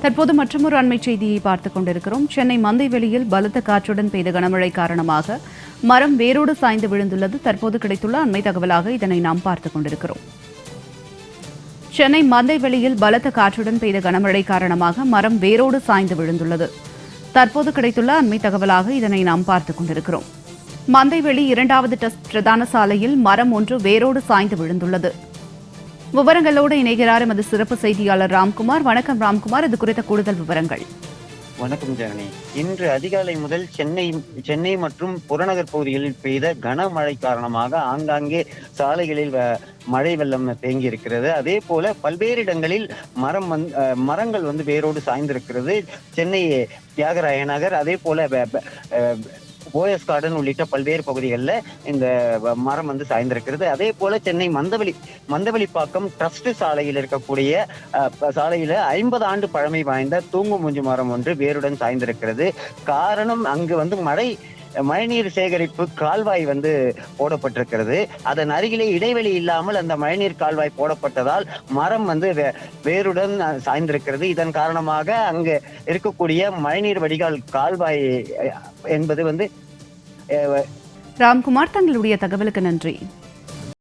தற்போது மற்றொரு அண்மை செய்தியை பார்த்துக் கொண்டிருக்கிறோம். சென்னை மந்தைவெளியில் பலத்த காற்றுடன் பெய்த கனமழை காரணமாக மரம் வேரோடு சாய்ந்து விழுந்துள்ளது. தற்போது கிடைத்துள்ள அண்மை தகவலாக இதனை நாம் பார்த்துக் கொண்டிருக்கிறோம். சென்னை மந்தைவெளியில் பலத்த காற்றுடன் பெய்த கனமழை காரணமாக மரம் வேரோடு சாய்ந்து விழுந்துள்ளது. தற்போது கிடைத்துள்ள அண்மை தகவலாக இதனை நாம் பார்த்துக் கொண்டிருக்கிறோம். மந்தைவெளி இரண்டாவது டெஸ்ட் பிரதான சாலையில் மரம் ஒன்று வேரோடு சாய்ந்து விழுந்துள்ளது. விவரங்களோடு இணைகிறார் எமது சிறப்பு செய்தியாளர் ராம்குமார். வணக்கம் ராம்குமார். இது குறித்த கூடுதல் விவரங்கள். வணக்கம் ஜனனி. இன்று அதிகாலை முதல் சென்னை சென்னை மற்றும் புறநகர் பகுதிகளில் பெய்த கனமழை காரணமாக ஆங்காங்கே சாலைகளில் வ- மழை வெள்ளம் தேங்கி இருக்கிறது அதே போல பல்வேறு இடங்களில் மரம் மரங்கள் வந்து வேரோடு சாய்ந்திருக்கிறது. சென்னை தியாகராய நகர் அதே போல போயஸ் கார்டன் உள்ளிட்ட பல்வேறு பகுதிகளில் இந்த மரம் வந்து சாய்ந்திருக்கிறது. அதே போல சென்னை மந்தவெளி மந்தவெளிப்பாக்கம் ட்ரஸ்ட் சாலையில் இருக்கக்கூடிய சாலையில் ஐம்பது ஆண்டு பழமை வாய்ந்த தூங்கு மூஞ்சி மரம் ஒன்று வேருடன் சாய்ந்திருக்கிறது. காரணம் அங்கு வந்து மழை மழைநீர் சேகரிப்பு கால்வாய் வந்து போடப்பட்டிருக்கிறது. அதன் அருகிலே இடைவெளி இல்லாமல் அந்த மழைநீர் கால்வாய் போடப்பட்டதால் மரம் வந்து வே- வேருடன் சாய்ந்திருக்கிறது. இதன் காரணமாக அங்கு இருக்கக்கூடிய மழைநீர் வடிகால் கால்வாய் என்பது வந்து ராம்குமார் தங்களுடைய தகவலுக்கு நன்றி.